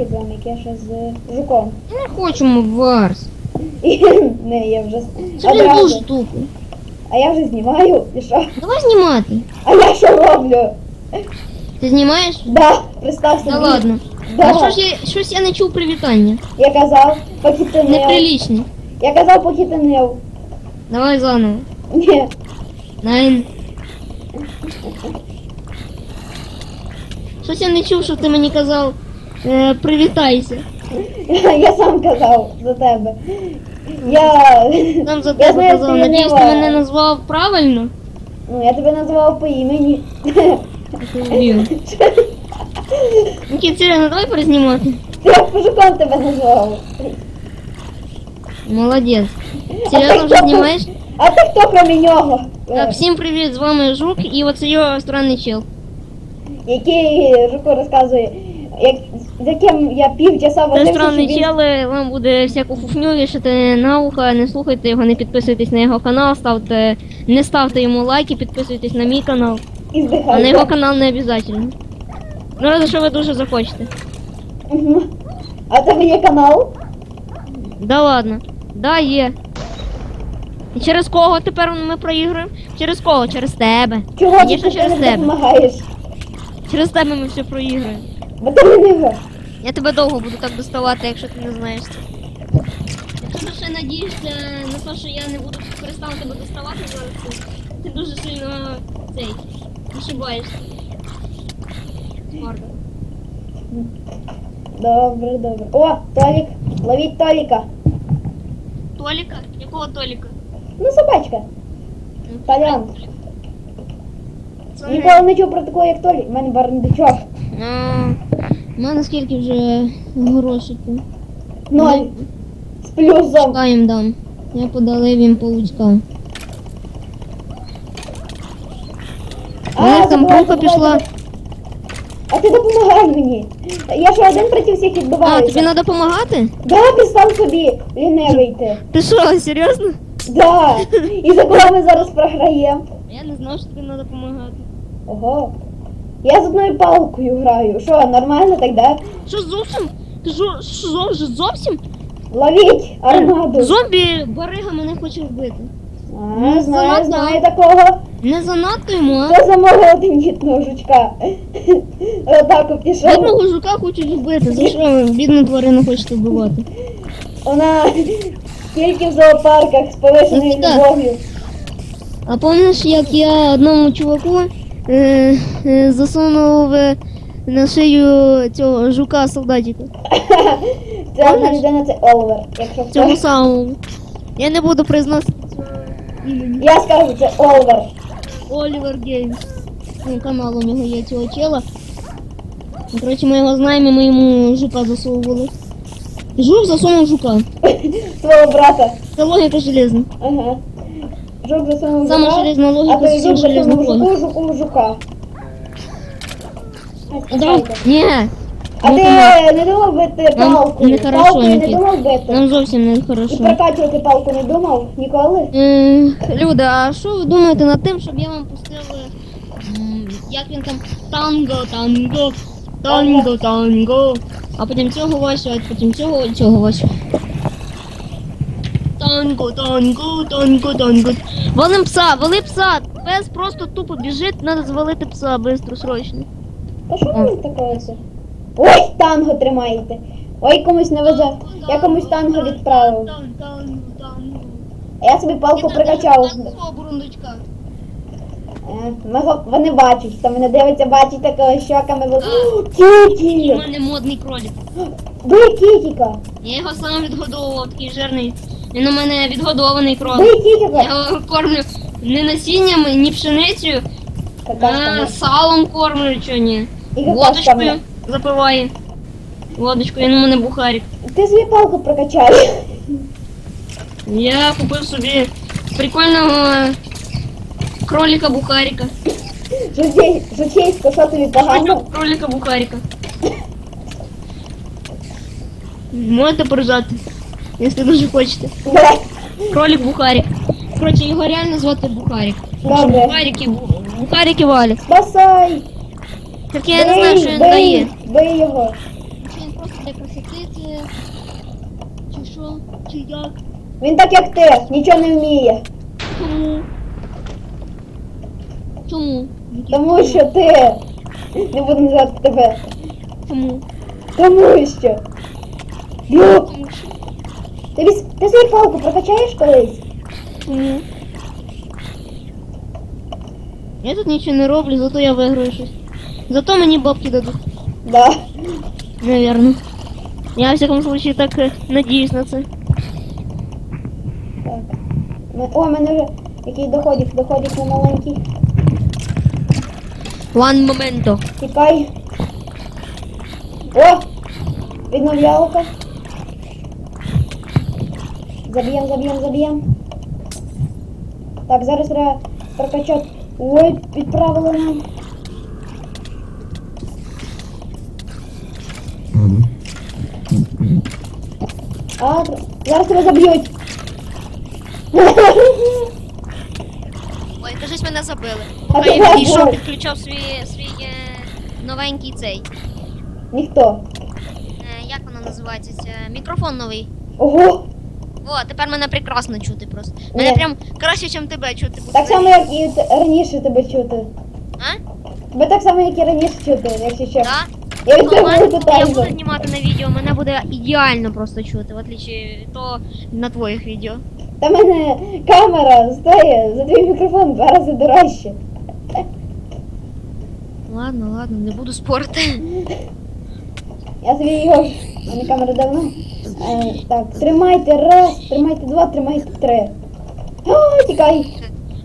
їздимо, яке ще з жуком. Не хочемо Варс. Не, я вже Це блін одразу. дуже тупо. А я вже знімаю. І що? Давай знімати. А я що роблю? Ти знімаєш? Да, представ собі. Та ладно. Да. А що ж я щось я не чув привітання? Я казав, поки ти не. Неприлічне. Я казав, поки ти не. Давай заново. Ні. Найн. Щось я не чув, що ти мені казав. Е, привітайся. Я сам казав за тебе. Я. Там за Я тебе знаю, казав. Надіюсь, ти не мене назвав правильно. Ну, я тебе називав по імені. Вбив. Нікіт, серйозно, давай перезнімати. Ти як жуком тебе назвав. Молодець. Серйозно вже знімаєш? А ти хто крім нього? Так, всім привіт, з вами Жук і оце його странний чел. Який жуку розказує, як, з яким я півчаса Це возився, странний щоб він- чел, вам буде всяку фуфню вішати на ухо, не слухайте його, не підписуйтесь на його канал, ставте, не ставте йому лайки, підписуйтесь на мій канал. і А здихає. на його канал не обов'язково. Ну, разве що ви дуже захочете. Мгм. А в тебе є канал? Да ладно. Да, є. І через кого тепер ми проігруємо? Через кого? Через тебе. Чого ти Звісно, через не тебе. допомагаєш? Через тебе ми все проіграємо. Ти не. Я тебе довго буду так доставати, якщо ти не знаєш це. Якщо ти ще надієшся на те, що я не буду перестану тебе доставати зараз, то ти дуже сильно цей ошибаєшся. Марко. Добре, добре. О, Толік, ловіть Толіка. Толіка? Якого Толіка? Ну, собачка. Ну, Толян. Ніколи не чув про такого, як Толік. У мене барндичок. А, У мене скільки вже грошиків? Ноль. З плюсом. Чекаємо дам. Я подалив їм паучка. Мене там пулка пішла. А ти допомагай мені. Я що один проти всіх А, тобі відбиваюся. треба допомагати? Да, ти сам собі лінивий ти. Ти що, серйозно? Да. І за кого ми зараз програємо? Я не знав, що тобі треба допомагати. Ого. Я з одною палкою граю. Що, нормально так, да? Що зовсім? Ти що, що зовсім? зовсім? Ловіть армаду. Зомбі барига мене хоче вбити. А, знаю, знаю такого. Не занадто йому, а? Хто замовив тендітного жучка? Отаку пішов. Бідного жука хочуть вбити. За що бідну тварину хочете вбивати? Вона тільки в зоопарках з повишеною Ну, так. любов'ю. А пам'ятаєш, як я одному чуваку е, е, засунув е, на шию цього жука одна Помниш? людина, це Оливер. Якщо хтось. самого. Я не буду імені. Я скажу, це Оливер. Олівер Геймс. Ну, канал у нього є цього чела. Ну, Коротше, ми його знаємо, і ми йому жука засовували. Жук засунув жука. Свого брата. Це логіка железна. Ага. Жук засунув Саме жука, железна а логіка той з жук железних засунув логік. жуку, жуку, жука. Да? Ні. А ти не думав бити Нам палкою? нехорошо, Палкою не Нікіт. думав бити? Нам зовсім не І хорошо. прокачувати палку не думав? Ніколи? Е, Люди, а що ви думаєте над тим, щоб я вам пустив, м, як він там, танго, танго, танго, танго, а потім цього вашого, а потім цього і цього вашого. Танго, танго, танго, танго. Валим пса, вали пса. Пес просто тупо біжить, треба звалити пса быстро, срочно. А що таке це? Ой, танго тримаєте. Ой, комусь не везе. Я комусь танго відправив. Танго, танго, танго. А я собі палку бурундучка. Е, мого- Вони бачать, то мене дивиться, бачить такого щоками. О, У мене модний кролик. Бий кітіка! Я його сам відгодовував, такий жирний. Він у мене відгодований кролик. Я його кормлю не насінням, ні пшеницею, а салом кормлю, чи ні. Водочкою запиває. Водочкою, він у мене бухарик. Ти собі палку прокачай. Я купив собі прикольного кролика бухарика. Жучей- Жучейсько, що тобі погано? Кролика бухарика. Можете поржати, якщо дуже хочете. Кролик Бухарик. Короче, його реально звати Бухарик. Добре. Бухарики, бу- Бухарики валять. Спасай! Так я не знаю, що він дає. бий його. Що він просто для красоти це. Чи що? Чи як? Він так як ти, нічого не вміє. Чому? Чому? Тому що ти. Не буду називати тебе. Чому? Тому що. Йо, Тому що. Ти, віс- ти свою палку прокачаєш колись? Чому? Я тут нічого не роблю, зато я виграю щось. Зато мені бабки дадуть. Да. Наверно. Я в всякому случае так е, надіюсь на це. Так. Ми- О, в мене вже який доходик, доходик на маленький. One momento. Тікай. О! Відновлялка. Заб'єм, заб'єм, заб'єм. Так, зараз треба прокачати. Ой, відправили нам. А, зараз тебе заб'ють. Ой, кажись, мене забили. А Поки я тебе підійшов, забили. підключав свій, свій е, новенький цей. Ніхто. Е, як воно називається? Це мікрофон новий. Ого! О, тепер мене прекрасно чути просто. Мене Ні. прям краще, ніж тебе чути. Так само, як і т- раніше тебе чути. А? Тебе так само, як і раніше чути, якщо що. Да? Я Ну, тебе буду я буду знімати на відео, мене буде ідеально просто чути, в отличие від того на твоїх відео. Та в мене камера стоїть за твій мікрофон в два рази дорожче. Ладно, ладно, не буду спорити. Я собі його. У мене камера давно. Е, так, тримайте раз, тримайте два, тримайте три. А, тікай.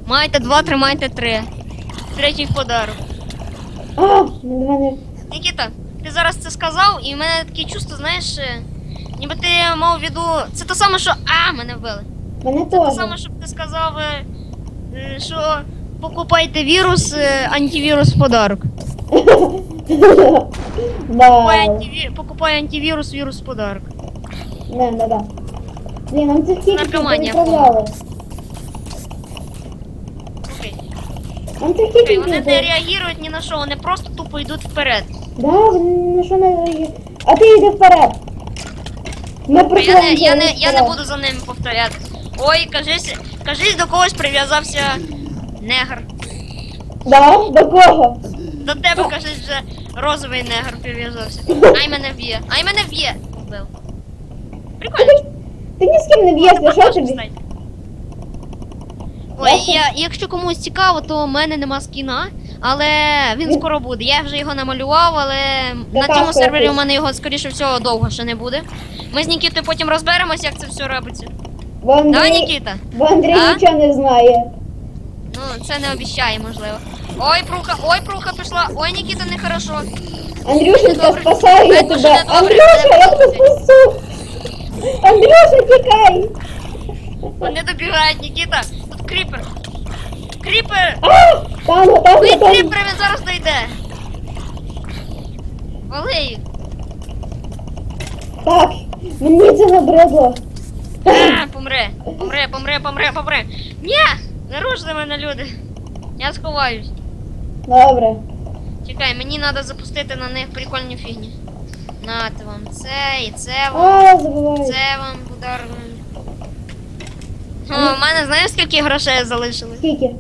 Майте два, тримайте три. Третій в подарок. А, до мене. Нікіта, ти зараз це сказав, і в мене таке чувство, знаєш, е, ніби ти мав в виду. Це те саме, що. А, мене вбили. Мене Це те теж. саме, щоб ти сказав, е, е, що покупайте вірус, е, антивірус в подарок. Покупай, да. антиві... Покупай антивірус, вірус в подарок. Да, да, да. Блін, нам цих кіків Наркоманія відправляли. Окей. Нам цих Окей, кіків вони не відправляли. реагують ні на що, вони просто тупо йдуть вперед. Да, вони на що не реагують. А ти йди вперед. Ми Я не, я, не, я не буду за ними повторяти. Ой, кажись, кажись, до когось прив'язався негр. Да? До кого? До тебе, кажись, вже розовий негр прив'язався. Ай мене вб'є. Ай мене вб'є. Вбив. Прикольно. Ти ні з ким не б'єшся, що тобі? Ой, я, якщо комусь цікаво, то в мене нема скіна, але він скоро буде. Я вже його намалював, але на цьому сервері у мене його, скоріше всього, довго ще не буде. Ми з Нікітою потім розберемося, як це все робиться. Бо Да, Нікіта? бо Андрій А? нічого не знає. Ну, це не обіщає, можливо. Ой, пруха, ой, пруха пішла. Ой, Нікіта, нехорошо. Андрюшенька, спасаю я тебе. Андрюша, я тебе спасу. Андрюша, тікай. Вони добігають, Нікіта. Тут кріпер. Кріпер! А, танго, танго, Бий танго. кріпер, він зараз дойде. Вали їх. Так, мені це набридло. А, помре. Помре, помре, помре, помре. Ні! Не руште мене, люди. Я сховаюсь. Добре. Чекай, мені треба запустити на них прикольні фігні. Нате вам це і це вам. Це вам подарунок. О, у мене знаєш скільки грошей залишилось? Скільки?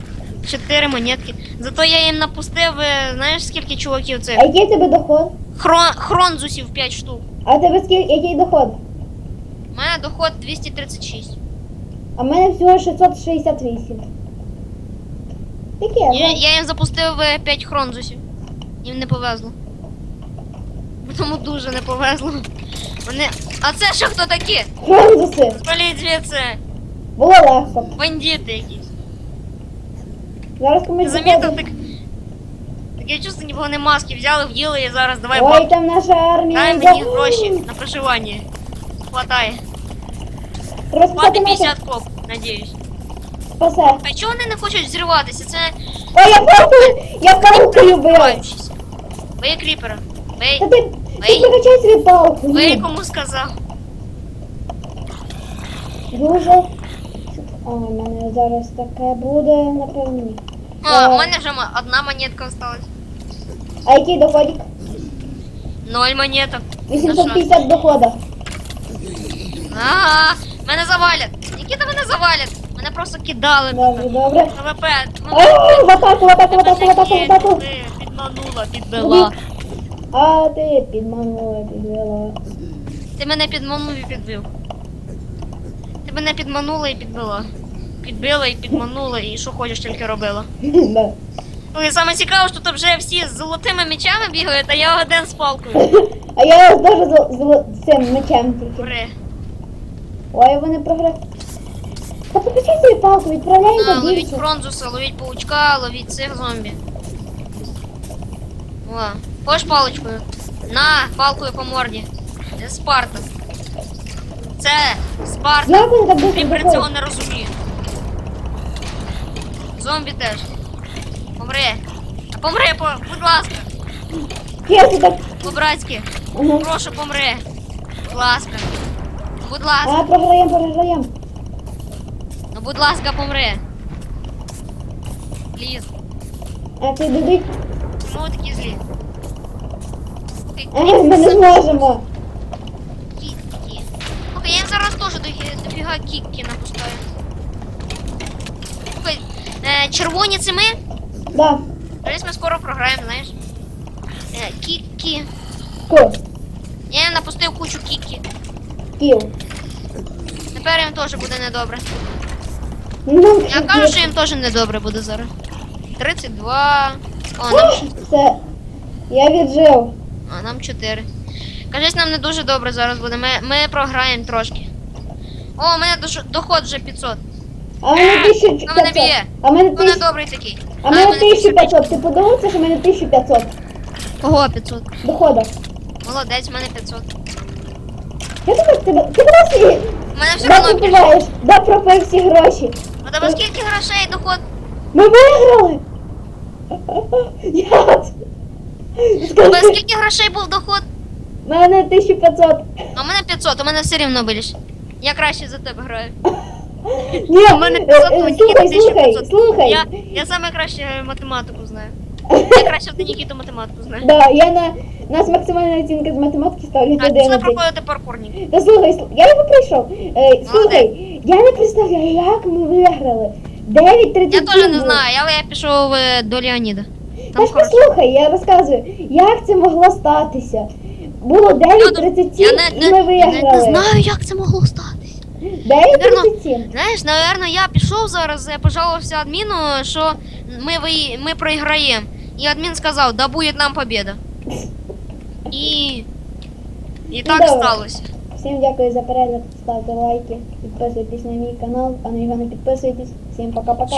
Чотири монетки. Зато я їм напустив, е, знаєш скільки чуваків це? А який тебе доход? Хрон, хронзусів 5 штук. А тебе скільки, який доход? У мене доход 236. А в мене всього 668. Яке? Я, я їм запустив 5 хронзусів. Їм не повезло. Тому дуже не повезло. Вони. А це що хто такі? Француси. Спаліть звідси. Було легко. Бандити якісь. Зараз комусь замітив заходить. так. Таке чувство, ніби вони маски взяли, вділи і зараз давай Ой, там наша армія. Дай за- мені гроші на проживання. Хватає. Спасати Хватить 50 коп, надіюсь. Спасе. А чого вони не хочуть взриватися? Це Ой, я палкою, я палкою бив. відбуваючись. Бей кріпера. Бей. Та ти, ти Ей. прокачай свою палку. Бей Ні. кому сказав. Дуже. О, у мене зараз таке буде, напевно. ні. А, Е. у мене вже ма- одна монетка осталась. А який доходик? Ноль монеток. 850 дохода. Ага, мене завалять. Нікіта мене завалять. Мене просто кидали. Добре, добре. ВВП. А, в атаку, в атаку, в атаку, в атаку, в атаку. Ти підманула, підвела. А ти підманула, підвела. Ти мене підманув і підбив. Ти мене підманула і підбила. Підбила і підманула, і що хочеш тільки робила. Да. Ну і саме цікаво, що тут вже всі з золотими мечами бігають, а я один з палкою. А я ось теж з, цим мечем тільки. Бре. Ой, вони програли. Та покажи свою палку, відправляємо А, ловіть бронзуса, ловіть паучка, ловіть цих зомбі. О, хочеш паличкою? На, палкою по морді. Це Спарта. Це Спарта. Вони так цього не розуміє. Зомбі теж. Помри. Помри, по, будь ласка. По-братськи. Ага. Прошу, помри. Будь ласка. Будь ласка. А, програємо, програємо. Ну, будь ласка, помри. Пліз. А ти дадуть? Чому ви такі злі? Ми не зможемо. Кітки. Слухай, я зараз теж до- дофіга кікки напускаю. Слухай, е, червоні це ми? Да. Десь ми скоро програємо, знаєш. Е, кікки. Ко. Я напустив кучу кікки. Кіл. Тепер їм теж буде недобре. Ну, Я кажу, що їм теж недобре буде зараз. 32. О, нам, Все. Я віджив. а, нам 4. Кажись, нам не дуже добре зараз буде. Ми, ми програємо трошки. О, у мене дош- доход вже 500. А в мене Вона мене б'є. А в мене Вона 1000. добрий такий. А в мене 1500. Ти подивився, що в мене 1500 Кого 500? доходу. Молодець, в мене 500. Я думаю, ти, ти дорослі. У мене все одно да пропив всі гроші. У тебе скільки грошей доход? Ми виграли. У тебе Скажи, скільки грошей був доход? в мене 1500. А у мене 500, у мене все рівно більше. Я краще за тебе граю. Ні, У мене е, 500, е, у Нікіти слухай, слухай, 1500. слухай. Я, я саме краще математику знаю. Я краще до Нікіту математику знаю. Да, я на у нас максимальна оцінка з математики ставлю пішли 11. проходити паркурник. Та слухай, слу- я його пройшов. Е, слухай, я не представляю, як ми виграли. 9.37. Я теж не знаю, але я пішов е, до Леоніда. Та Там ж послухай, я розказую, як це могло статися. Було 9.37 Я і не, ми не, я виграли. не знаю, як це могло статися. 9.37. Знаєш, напевно, я пішов зараз, я пожалувався адміну, що ми, ви- ми проіграємо. І адмін сказав, да буде нам победа. І. І так добре. сталося. Всім дякую за перегляд, ставте лайки, підписуйтесь на мій канал, а на його не підписуйтесь. Всім пока-пока.